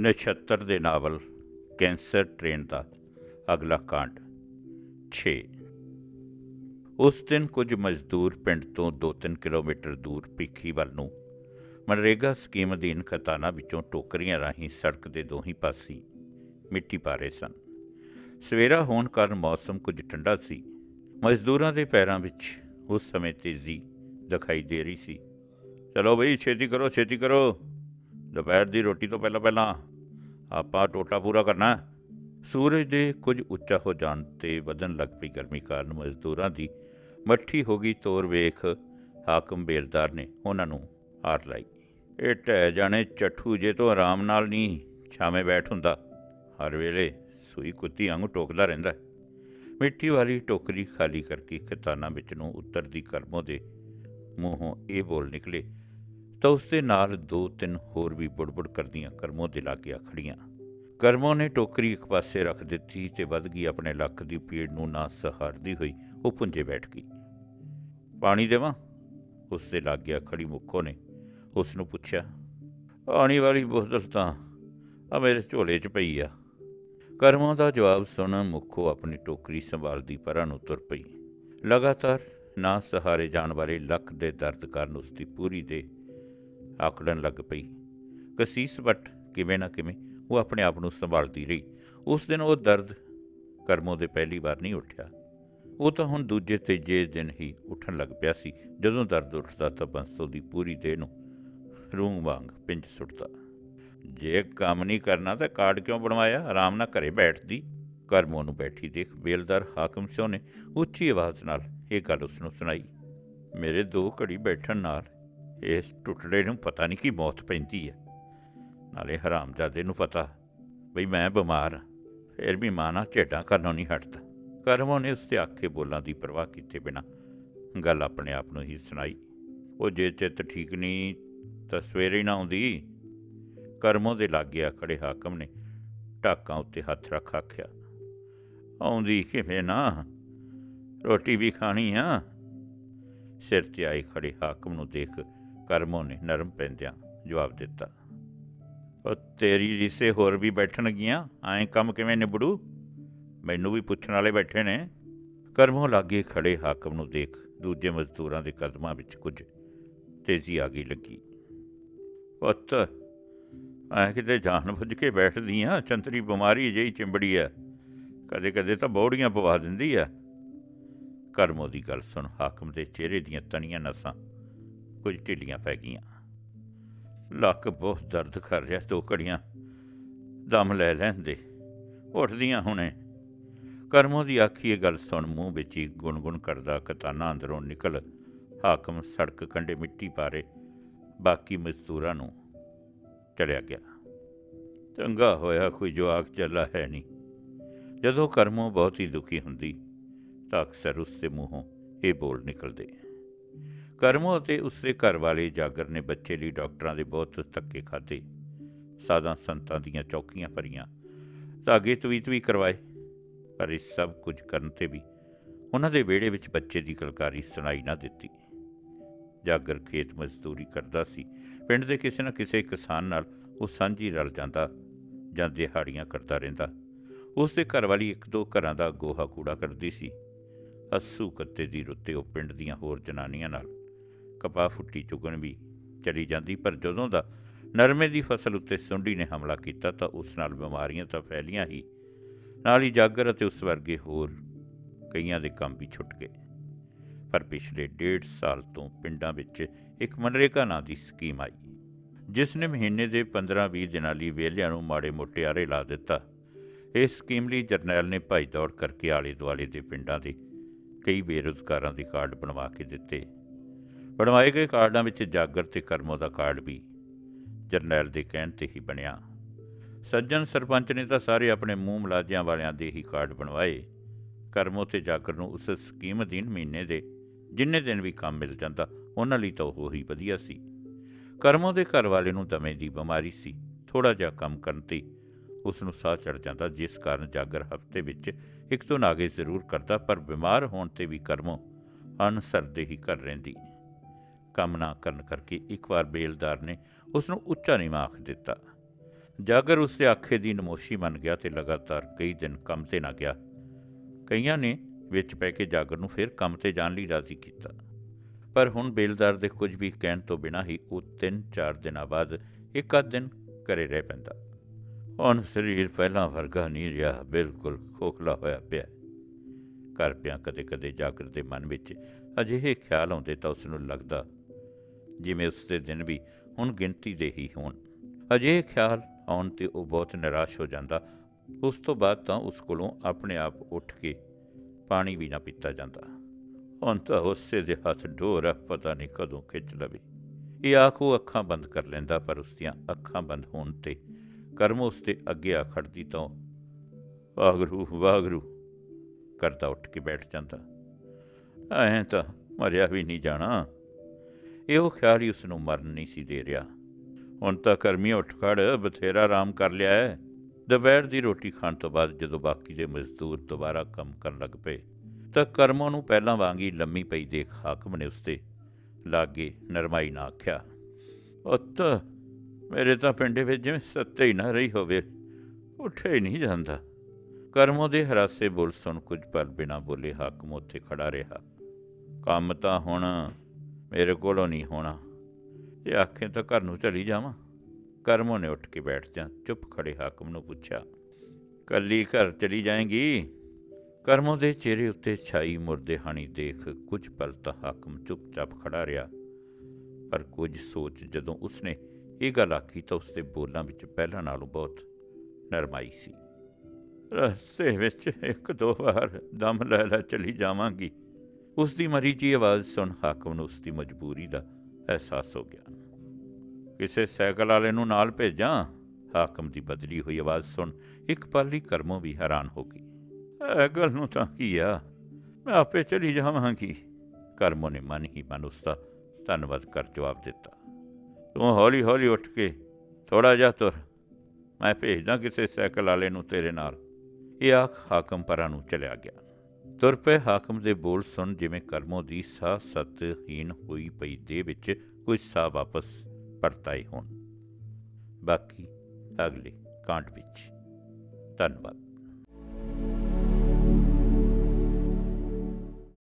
ਨਛੱਤਰ ਦੇ novel, cancer train ਦਾ ਅਗਲਾ ਕਾਂਡ। 6 ਉਸ ਦਿਨ ਕੁਝ ਮਜ਼ਦੂਰ ਪਿੰਡ ਤੋਂ 2-3 ਕਿਲੋਮੀਟਰ ਦੂਰ ਭਿੱਖੀ ਵੱਲ ਨੂੰ ਮਨਰੇਗਾ ਸਕੀਮ ਅਧੀਨ ਖਤਾਨਾ ਵਿੱਚੋਂ ਟੋਕਰੀਆਂ ਰਾਹੀਂ ਸੜਕ ਦੇ ਦੋਹੀਂ ਪਾਸੇ ਮਿੱਟੀ ਪਾ ਰਹੇ ਸਨ। ਸਵੇਰਾ ਹੋਣ ਕਾਰਨ ਮੌਸਮ ਕੁਝ ਠੰਡਾ ਸੀ। ਮਜ਼ਦੂਰਾਂ ਦੇ ਪੈਰਾਂ ਵਿੱਚ ਉਸ ਸਮੇਂ ਤੇਜ਼ੀ ਦਿਖਾਈ ਦੇ ਰਹੀ ਸੀ। ਚਲੋ ਬਈ, ਛੇਤੀ ਕਰੋ ਛੇਤੀ ਕਰੋ। ਦੁਪਹਿਰ ਦੀ ਰੋਟੀ ਤੋਂ ਪਹਿਲਾਂ ਪਹਿਲਾਂ ਆਪਾਂ ਟੋਟਾ ਪੂਰਾ ਕਰਨਾ। ਸੂਰਜ ਦੇ ਕੁਝ ਉੱਚਾ ਹੋ ਜਾਣ ਤੇ ਵਧਣ ਲੱਗ ਪਈ ਗਰਮੀ ਕਾਰਨ ਮਜ਼ਦੂਰਾਂ ਦੀ ਮੱਠੀ ਹੋ ਗਈ ਤੋਰ ਵੇਖ ਹਾਕਮ ਬੇਲਦਾਰ ਨੇ ਉਹਨਾਂ ਨੂੰ ਹਾਰ ਲਾਈ। ਇਹ ਢਹਿ ਜਾਣੇ ਚੱਠੂ ਜੇ ਤੋਂ ਆਰਾਮ ਨਾਲ ਨਹੀਂ ਛਾਵੇਂ ਬੈਠ ਹੁੰਦਾ। ਹਰ ਵੇਲੇ ਸੂਈ ਕੁੱਤੀ ਵਾਂਗੂ ਟੋਕਦਾ ਰਹਿੰਦਾ। ਮਿੱਠੀ ਵਾਲੀ ਟੋਕਰੀ ਖਾਲੀ ਕਰਕੇ ਖਤਾਨਾ ਵਿੱਚ ਨੂੰ ਉੱਤਰਦੀ ਕਰਮੋ ਦੇ ਮੂੰਹੋਂ ਇਹ ਬੋਲ ਨਿਕਲੇ ਤਾਂ ਉਸ ਦੇ ਨਾਲ ਦੋ ਤਿੰਨ ਹੋਰ ਵੀ ਬੁੜਬੁੜ ਕਰਦੀਆਂ ਕਰਮੋ ਦੇ ਲਾਗੇ ਖੜੀਆਂ ਕਰਮੋਂ ਨੇ ਟੋਕਰੀ ਇੱਕ ਪਾਸੇ ਰੱਖ ਦਿੱਤੀ ਤੇ ਵੱਧ ਗਈ ਆਪਣੇ ਲੱਕ ਦੀ ਪੀੜ ਨੂੰ ਨਾ ਸਹਾਰਦੀ ਹੋਈ ਉਹ ਪੁੰਜੇ ਬੈਠ ਗਈ। ਪਾਣੀ ਦੇਵਾਂ? ਉਸ ਦੇ ਲਾਗੇ ਖੜੀ ਮੁੱਖੋ ਨੇ। ਉਸ ਨੂੰ ਪੁੱਛਿਆ, ਪਾਣੀ ਵਾਲੀ ਬੋਤਲ ਤਾਂ ਆ ਮੇਰੇ ਝੋਲੇ 'ਚ ਪਈ ਆ। ਕਰਮਾਂ ਦਾ ਜਵਾਬ ਸੁਣ ਮੁੱਖੋ ਆਪਣੀ ਟੋਕਰੀ ਸੰਭਾਲਦੀ ਪਰਾਂ ਨੂੰ ਤੁਰ ਪਈ। ਲਗਾਤਾਰ ਨਾ ਸਹਾਰੇ ਜਾਣ ਵਾਲੇ ਲੱਕ ਦੇ ਦਰਦ ਕਾਰਨ ਉਸ ਦੀ ਪੂਰੀ ਦੇ ਆਕੜਨ ਲੱਗ ਪਈ। ਕਸੀਸ ਵਟ ਕਿਵੇਂ ਨਾ ਕਿਵੇਂ ਉਹ ਆਪਣੇ ਆਪ ਨੂੰ ਸੰਭਾਲਦੀ ਰਹੀ। ਉਸ ਦਿਨ ਉਹ ਦਰਦ ਕਰਮੋਂ ਦੇ ਪਹਿਲੀ ਵਾਰ ਨਹੀਂ ਉੱਠਿਆ। ਉਹ ਤਾਂ ਹੁਣ ਦੂਜੇ ਤੀਜੇ ਦਿਨ ਹੀ ਉੱਠਣ ਲੱਗ ਪਿਆ ਸੀ, ਜਦੋਂ ਦਰਦ ਉੱਠਦਾ ਤਾਂ ਬੰਸੋ ਦੀ ਪੂਰੀ ਦੇਹ ਨੂੰ ਰੂੰਗ ਵਾਂਗ ਪਿੰਜ ਸੁੱਟਦਾ। ਜੇ ਕੰਮ ਨਹੀਂ ਕਰਨਾ ਤਾਂ ਕਾਰਡ ਕਿਉਂ ਬਣਵਾਇਆ? ਆਰਾਮ ਨਾਲ ਘਰੇ ਬੈਠਦੀ। ਕਰਮੋਂ ਨੂੰ ਬੈਠੀ ਦੇਖ ਬੇਲਦਾਰ ਹਾਕਮ ਸਿਓ ਨੇ ਉੱਚੀ ਆਵਾਜ਼ ਨਾਲ ਇਹ ਗੱਲ ਉਸ ਨੂੰ ਸੁਣਾਈ। ਮੇਰੇ ਦੋ ਘੜੀ ਬੈਠਣ ਨਾਲ ਇਸ ਟੁੱਟੜੇ ਨੂੰ ਪਤਾ ਨਹੀਂ ਕਿ ਮੌਤ ਪੈਂਦੀ ਹੈ। ਨਾਲੇ ਹਰਾਮਜ਼ਾਦੇ ਨੂੰ ਪਤਾ ਬਈ ਮੈਂ ਬਿਮਾਰ ਹਾਂ, ਫਿਰ ਵੀ ਮਾਨਾ ਝੇਡਾਂ ਕਰਨੋਂ ਨਹੀਂ ਹਟਦਾ। ਕਰਮੋਂ ਨੇ ਉਸ ਤੇ ਆਖੇ ਬੋਲਾਂ ਦੀ ਪਰਵਾਹ ਕੀਤੇ ਬਿਨਾ ਗੱਲ ਆਪਣੇ ਆਪ ਨੂੰ ਹੀ ਸੁਣਾਈ। ਉਹ ਜੇ ਚਿੱਤ ਠੀਕ ਨਹੀਂ ਤਾਂ ਸਵੇਰੇ ਨਾ ਆਉਂਦੀ। ਕਰਮੋਂ ਦੇ ਲਾਗੇ ਆ ਖੜੇ ਹਾਕਮ ਨੇ ਢਾਕਾਂ ਉੱਤੇ ਹੱਥ ਰੱਖ ਆਖਿਆ, ਆਉਂਦੀ ਕਿਵੇਂ ਨਾ? ਰੋਟੀ ਵੀ ਖਾਣੀ ਆ? ਸਿਰ ਤੇ ਆਏ ਖੜੇ ਹਾਕਮ ਨੂੰ ਦੇਖ ਕਰਮੋਂ ਨੇ ਨਰਮ ਪੈਂਦਿਆਂ ਜਵਾਬ ਦਿੱਤਾ। ਉਹ ਤੇਰੀ ਰਿਸੇ ਹੋਰ ਵੀ ਬੈਠਣਗੀਆਂ ਐਂ ਕੰਮ ਕਿਵੇਂ ਨਿਬੜੂ? ਮੈਨੂੰ ਵੀ ਪੁੱਛਣ ਵਾਲੇ ਬੈਠੇ ਨੇ। ਕਰਮੋਂ ਲਾਗੇ ਖੜੇ ਹਾਕਮ ਨੂੰ ਦੇਖ ਦੂਜੇ ਮਜ਼ਦੂਰਾਂ ਦੇ ਕਦਮਾਂ ਵਿੱਚ ਕੁਝ ਤੇਜ਼ੀ ਆ ਗਈ ਲੱਗੀ। ਪੁੱਤ ਐ ਕਿਤੇ ਜਾਣ ਬੁੱਝ ਕੇ ਬੈਠਦੀ ਆ, ਚੰਤਰੀ ਬਿਮਾਰੀ ਜਿਹੀ ਚਿੰਬੜੀ ਆ ਕਦੇ ਕਦੇ ਤਾਂ ਬੌੜੀਆਂ ਪਵਾ ਦਿੰਦੀ ਆ ਕਰਮੋ ਦੀ ਗੱਲ ਸੁਣ, ਹਾਕਮ ਦੇ ਚਿਹਰੇ ਦੀਆਂ ਤਣੀਆਂ ਨਸਾਂ ਕੁਝ ਢਿੱਲੀਆਂ ਪੈ ਗਈਆਂ। ਲੱਕ ਬਹੁਤ ਦਰਦ ਕਰ ਰਿਹਾ, ਦੋ ਘੜੀਆਂ ਦਮ ਲੈ ਲੈਂਦੇ। ਉੱਠਦੀਆਂ ਹੁਣੇ। ਕਰਮੋ ਦੀ ਆਖੀ ਇਹ ਗੱਲ ਸੁਣ ਮੂੰਹ ਵਿੱਚ ਹੀ ਗੁੰਗੁਣ ਕਰਦਾ ਕਤਾਨਾ ਅੰਦਰੋਂ ਨਿਕਲ ਹਾਕਮ ਸੜਕ ਕੰਢੇ ਮਿੱਟੀ ਪਾਰੇ ਬਾਕੀ ਮਜ਼ਦੂਰਾਂ ਨੂੰ ਚਲਿਆ ਗਿਆ। ਚੰਗਾ ਹੋਇਆ ਕੋਈ ਜਵਾਕ ਚੱਲਾ ਹੈ ਨਹੀਂ। ਜਦੋਂ ਕਰਮੋ ਬਹੁਤ ਹੀ ਦੁਖੀ ਹੁੰਦੀ ਤਾਂ ਅਕਸਰ ਉਸ ਦੇ ਮੂੰਹੋਂ ਇਹ ਬੋਲ ਨਿਕਲਦੇ। ਕਰਮੋ ਅਤੇ ਉਸ ਦੇ ਘਰ ਵਾਲੇ ਜਾਗਰ ਨੇ ਬੱਚੇ ਲਈ ਡਾਕਟਰਾਂ ਦੇ ਬਹੁਤ ਧੱਕੇ ਖਾਦੇ ਸਾਧਾਂ ਸੰਤਾਂ ਦੀਆਂ ਚੌਕੀਆਂ ਭਰੀਆਂ। ਧਾਗੇ ਤਵੀਤ ਵੀ ਕਰਵਾਏ। ਪਰ ਇਸ ਸਭ ਕੁਝ ਕਰਨ ਤੇ ਵੀ ਉਹਨਾਂ ਦੇ ਵਿਹੜੇ ਵਿੱਚ ਬੱਚੇ ਦੀ ਕਲਕਾਰੀ ਸੁਣਾਈ ਨਾ ਦਿੱਤੀ। ਜਾਗਰ ਖੇਤ ਮਜ਼ਦੂਰੀ ਕਰਦਾ ਸੀ। ਪਿੰਡ ਦੇ ਕਿਸੇ ਨਾ ਕਿਸੇ ਕਿਸਾਨ ਨਾਲ ਉਹ ਸਾਂਝੀ ਰਲ ਜਾਂਦਾ ਜਾਂ ਦਿਹਾੜੀਆਂ ਕਰਦਾ ਰਹਿੰਦਾ। ਉਸ ਦੇ ਘਰ ਵਾਲੀ ਇੱਕ ਦੋ ਘਰਾਂ ਦਾ ਗੋਹਾ ਕੂੜਾ ਕਰਦੀ ਸੀ। ਅਸੂ ਕੱਤੇ ਦੀ ਰੁੱਤੇ ਉਹ ਪਿੰਡ ਦੀਆਂ ਹੋਰ ਜਨਾਨੀਆਂ ਨਾਲ ਕਪਾਹ ਫੁੱਟੀ ਚੁਗਣ ਵੀ ਚਲੀ ਜਾਂਦੀ, ਪਰ ਜਦੋਂ ਦਾ ਨਰਮੇ ਦੀ ਫਸਲ ਉੱਤੇ ਸੁੰਡੀ ਨੇ ਹਮਲਾ ਕੀਤਾ ਤਾਂ ਉਸ ਨਾਲ ਬਿਮਾਰੀਆਂ ਤਾਂ ਫੈਲੀਆਂ ਹੀ। ਨਾਲ ਹੀ ਜਾਗਰ ਅਤੇ ਉਸ ਵਰਗੇ ਹੋਰ ਕਈਆਂ ਦੇ ਕੰਮ ਵੀ ਛੁੱਟ ਗਏ। ਪਰ ਪਿਛਲੇ ਡੇਢ ਸਾਲ ਤੋਂ ਪਿੰਡਾਂ ਵਿੱਚ ਇੱਕ ਮਨਰੇਗਾ ਨਾਂ ਦੀ ਸਕੀਮ ਆਈ, ਜਿਸ ਨੇ ਮਹੀਨੇ ਦੇ 15-20 ਦਿਨਾਂ ਲਈ ਵਿਹਲਿਆਂ ਨੂੰ ਮਾੜੇ ਮੋਟੇ ਆਰੇ ਲਾ ਦਿੱਤਾ। ਇਸ ਸਕੀਮ ਲਈ ਜਰਨੈਲ ਨੇ ਭਾਈ ਦੌੜ ਕਰਕੇ ਆਲੇ ਦੁਆਲੇ ਦੇ ਪਿੰਡਾਂ ਦੇ ਕਈ ਬੇਰੁਜ਼ਗਾਰਾਂ ਦੇ ਕਾਰਡ ਬਣਵਾ ਕੇ ਦਿੱਤੇ। ਬਣਵਾਏ ਗਏ ਕਾਰਡਾਂ ਵਿੱਚ ਜਾਗਰ ਤੇ ਕਰਮੋ ਦਾ ਕਾਰਡ ਵੀ ਜਰਨੈਲ ਦੇ ਕਹਿਣ ਤੇ ਹੀ ਬਣਿਆ। ਸੱਜਣ ਸਰਪੰਚ ਨੇ ਤਾਂ ਸਾਰੇ ਆਪਣੇ ਮੂੰਹ ਮਲਾਜਿਆਂ ਵਾਲਿਆਂ ਦੇ ਹੀ ਕਾਰਡ ਬਣਵਾਏ। ਕਰਮੋ ਤੇ ਜਾਗਰ ਨੂੰ ਉਸ ਸਕੀਮ ਅਧੀਨ ਮਹੀਨੇ ਦੇ ਜਿੰਨੇ ਦਿਨ ਵੀ ਕੰਮ ਮਿਲ ਜਾਂਦਾ, ਉਹਨਾਂ ਲਈ ਤਾਂ ਉਹ ਹੀ ਵਧੀਆ ਸੀ। ਕਰਮੋ ਦੇ ਘਰ ਵਾਲੇ ਨੂੰ ਦਮੇ ਦੀ ਬਿਮਾਰੀ ਸੀ। ਥੋੜਾ ਜਿਹਾ ਕੰਮ ਕਰਨ ਤੇ ਉਸ ਨੂੰ ਸਾਹ ਚੜ ਜਾਂਦਾ, ਜਿਸ ਕਾਰਨ ਜਾਗਰ ਹਫ਼ਤੇ ਵਿੱਚ ਇੱਕ ਤੋਂ ਨਾਗੇ ਜ਼ਰੂਰ ਕਰਦਾ, ਪਰ ਬਿਮਾਰ ਹੋਣ ਤੇ ਵੀ ਕਰਮੋ ਅਨਸਰਦੇ ਹੀ ਕਰ ਰਹਿੰਦੀ। ਕੰਮ ਨਾ ਕਰਨ ਕਰਕੇ ਇੱਕ ਵਾਰ ਬੇਲਦਾਰ ਨੇ ਉਸ ਨੂੰ ਉੱਚਾ ਨੀਵਾਂ ਆਖ ਦਿੱਤਾ। ਜਾਗਰ ਉਸ ਦੇ ਆਖੇ ਦੀ ਨਮੋਸ਼ੀ ਮੰਨ ਗਿਆ ਤੇ ਲਗਾਤਾਰ ਕਈ ਦਿਨ ਕੰਮ ਤੇ ਨਾ ਗਿਆ, ਕਈਆਂ ਨੇ ਵਿੱਚ ਪੈ ਕੇ ਜਾਗਰ ਨੂੰ ਫਿਰ ਕੰਮ ਤੇ ਜਾਣ ਲਈ ਰਾਜ਼ੀ ਕੀਤਾ। ਪਰ ਹੁਣ ਬੇਲਦਾਰ ਦੇ ਕੁਝ ਵੀ ਕਹਿਣ ਤੋਂ ਬਿਨਾਂ ਹੀ ਉਹ 3-4 ਦਿਨਾਂ ਬਾਅਦ ਇੱਕ ਅੱਧ ਦਿਨ ਘਰੇ ਰਹਿ ਪੈਂਦਾ। ਹੁਣ ਸਰੀਰ ਪਹਿਲਾਂ ਵਰਗਾ ਨਹੀਂ ਰਿਹਾ, ਬਿਲਕੁਲ ਖੋਖਲਾ ਹੋਇਆ ਪਿਆ। ਘਰ ਪਿਆ ਕਦੇ-ਕਦੇ ਜਾਗਰ ਦੇ ਮਨ ਵਿੱਚ ਅਜਿਹੇ ਖਿਆਲ ਆਉਂਦੇ ਤਾਂ ਉਸ ਨੂੰ ਲੱਗਦਾ ਜਿਵੇਂ ਉਸ ਦੇ ਦਿਨ ਵੀ ਹੁਣ ਗਿਣਤੀ ਦੇ ਹੀ ਹੋਣ। ਅਜਿਹੇ ਖਿਆਲ ਆਉਣ ਤੇ ਉਹ ਬਹੁਤ ਨਿਰਾਸ਼ ਹੋ ਜਾਂਦਾ। ਉਸ ਤੋਂ ਬਾਅਦ ਤਾਂ ਉਸ ਕੋਲੋਂ ਆਪਣੇ ਆਪ ਉੱਠ ਕੇ ਪਾਣੀ ਵੀ ਨਾ ਪੀਤਾ ਜਾਂਦਾ। ਹੁਣ ਤਾਂ ਉਸੇ ਦੇ ਹੱਥ ਡੋਰ ਆ, ਪਤਾ ਨਹੀਂ ਕਦੋਂ ਖਿੱਚ ਲਵੇ। ਇਹ ਆਖ ਉਹ ਅੱਖਾਂ ਬੰਦ ਕਰ ਲੈਂਦਾ, ਪਰ ਉਸ ਦੀਆਂ ਅੱਖਾਂ ਬੰਦ ਹੋਣ ਤੇ ਕਰਮ ਉਸ ਦੇ ਅੱਗੇ ਆ ਖੜਦੀ ਤਾਂ ਵਾਗਰੂ ਵਾਗਰੂ ਕਰਦਾ ਉੱਠ ਕੇ ਬੈਠ ਜਾਂਦਾ। ਐਂ ਤਾਂ ਮਰਿਆ ਵੀ ਨਹੀਂ ਜਾਣਾ। ਇਹ ਉਹ ਖਿਆਲ ਹੀ ਉਸ ਨੂੰ ਮਰਨ ਨਹੀਂ ਸੀ ਦੇ ਰਿਹਾ। ਹੁਣ ਤਾਂ ਕਰਮੀ ਉੱਠ ਖੜ, ਬਥੇਰਾ ਆਰਾਮ ਕਰ ਲਿਆ ਹੈ। ਦੁਪਹਿਰ ਦੀ ਰੋਟੀ ਖਾਣ ਤੋਂ ਬਾਅਦ ਜਦੋਂ ਬਾਕੀ ਦੇ ਮਜ਼ਦੂਰ ਦੁਬਾਰਾ ਕੰਮ ਕਰਨ ਲੱਗ ਪਏ, ਤਾਂ ਕਰਮੋਂ ਨੂੰ ਪਹਿਲਾਂ ਵਾਂਗ ਹੀ ਲੰਮੀ ਪਈ ਦੇਖ ਹਾਕਮ ਨੇ ਉਸਤੇ ਲਾਗੇ ਨਰਮਾਈ ਨਾ ਆਖਿਆ ਉੱਤ ਮੇਰੇ ਤਾਂ ਪਿੰਡੇ ਵਿੱਚ ਜਿਵੇਂ ਸੱਤੇ ਹੀ ਨਾ ਰਹੀ ਹੋਵੇ, ਉੱਠੇ ਹੀ ਨਹੀਂ ਜਾਂਦਾ। ਕਰਮੋ ਦੇ ਹਰਾਸੇ ਬੋਲ ਸੁਣ ਕੁਝ ਪਰ ਬਿਨਾ ਬੋਲੇ ਹਾਕਮ ਉੱਥੇ ਖੜਾ ਰਿਹਾ। ਕੰਮ ਤਾਂ ਹੁਣ ਮੇਰੇ ਕੋਲੋਂ ਨਹੀਂ ਹੋਣਾ। ਜੇ ਆਖੇ ਤਾਂ ਘਰ ਨੂੰ ਚਲੀ ਜਾਵਾਂ। ਕਰਮੋਂ ਨੇ ਉੱਠ ਕੇ ਬੈਠ ਜਾ ਚੁੱਪ ਖੜੇ ਹਾਕਮ ਨੂੰ ਪੁੱਛਿਆ, ਕੱਲੀ ਘਰ ਚਲੀ ਜਾਏਗੀ? ਕਰਮੋਂ ਦੇ ਚਿਹਰੇ ਉੱਤੇ ਛਾਈ ਮੁਰਦੇ ਹਾਣੀ ਦੇਖ ਕੁਝ ਪਲ ਤਾਂ ਹਾਕਮ ਚੁੱਪਚਾਪ ਖੜਾ ਰਿਹਾ। ਪਰ ਕੁਝ ਸੋਚ ਜਦੋਂ ਉਸਨੇ ਇਹ ਗੱਲ ਆਖੀ ਤਾਂ ਉਸਦੇ ਬੋਲਾਂ ਵਿੱਚ ਪਹਿਲਾਂ ਨਾਲੋਂ ਬਹੁਤ ਨਰਮਾਈ ਸੀ। ਰਸਤੇ ਵਿੱਚ ਇੱਕ ਦੋ ਵਾਰ ਦਮ ਲੈ ਲੈ, ਚਲੀ ਜਾਵਾਂਗੀ। ਉਸ ਦੀ ਮਰੀ ਜੀ ਆਵਾਜ਼ ਸੁਣ ਹਾਕਮ ਨੂੰ ਉਸ ਦੀ ਮਜਬੂਰੀ ਦਾ ਅਹਿਸਾਸ ਹੋ ਗਿਆ। ਕਿਸੇ ਸਾਈਕਲ ਵਾਲੇ ਨੂੰ ਨਾਲ ਭੇਜਾਂ? ਹਾਕਮ ਦੀ ਬਦਲੀ ਹੋਈ ਆਵਾਜ਼ ਸੁਣ ਇੱਕ ਪਲ ਲਈ ਕਰਮੋਂ ਵੀ ਹੈਰਾਨ ਹੋ ਗਈ। ਇਹ ਗੱਲ ਨੂੰ ਤਾਂ ਕੀ ਆ? ਮੈਂ ਆਪੇ ਚਲੀ ਜਾਵਾਂਗੀ। ਕਰਮੋਂ ਨੇ ਮਨ ਹੀ ਮਨ ਉਸ ਦਾ ਧੰਨਵਾਦ ਕਰ ਜਵਾਬ ਦਿੱਤਾ। ਤੂੰ ਹੌਲੀ ਹੌਲੀ ਉੱਠ ਕੇ ਥੋੜਾ ਜਿਹਾ ਤੁਰ। ਮੈਂ ਭੇਜਦਾ ਕਿਸੇ ਸਾਈਕਲ ਵਾਲੇ ਨੂੰ ਤੇਰੇ ਨਾਲ। ਇਹ ਆਖ ਹਾਕਮ ਪਰਾਂ ਨੂੰ ਚਲਿਆ ਗਿਆ। ਤੁਰ ਪਏ ਹਾਕਮ ਦੇ ਬੋਲ ਸੁਣ ਜਿਵੇਂ ਕਰਮੋਂ ਦੀ ਸਾਹ ਸਤਹੀਨ ਹੋਈ ਪਈ ਦੇ ਵਿੱਚ ਕੋਈ ਸਾਹ ਵਾਪਸ ਪਰਤਾਏ ਹੋਣ। ਬਾਕੀ ਅਗਲੇ ਕਾਂਡ ਵਿੱਚ। ਧੰਨਵਾਦ।